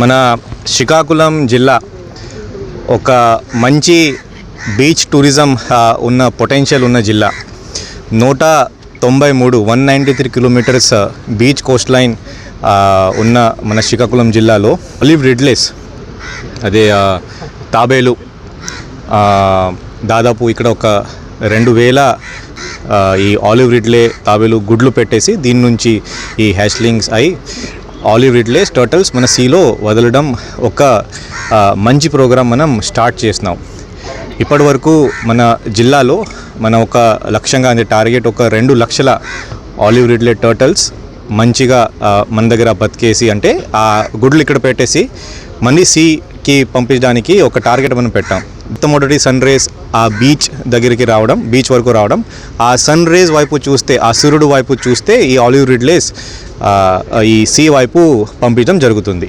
మన శ్రీకాకుళం జిల్లా ఒక మంచి బీచ్ టూరిజం ఉన్న పొటెన్షియల్ ఉన్న జిల్లా. నూట తొంభై మూడు one ninety three kilometres beach coastline ఉన్న మన శ్రీకాకుళం జిల్లాలో ఒలివ్ రిడ్లెస్ అదే తాబేలు దాదాపు ఇక్కడ ఒక రెండు వేల ఈ ఆలివ్ రిడ్లే తాబేలు గుడ్లు పెట్టేసి దీని నుంచి ఈ హ్యాష్లింగ్స్ అయి ఆలివ్ రిడ్లేస్ టర్టల్స్ మన సీలో వదలడం ఒక మంచి ప్రోగ్రాం మనం స్టార్ట్ చేసినాం. ఇప్పటి వరకు మన జిల్లాలో మన ఒక లక్ష్యంగా అంటే టార్గెట్ ఒక రెండు లక్షల ఆలివ్ రిడ్లే టర్టల్స్ మంచిగా మన దగ్గర బతికేసి అంటే ఆ గుడ్లు ఇక్కడ పెట్టేసి మళ్ళీ సీకి పంపించడానికి ఒక టార్గెట్ మనం పెట్టాం. మొట్టమొదటి సన్ రేస్ ఆ బీచ్ దగ్గరికి రావడం బీచ్ వరకు రావడం ఆ సన్ రేస్ వైపు చూస్తే ఆ సూర్యుడు వైపు చూస్తే ఈ ఆలివ్ రిడ్లేస్ ఈ సీ వైపు పంపించడం జరుగుతుంది.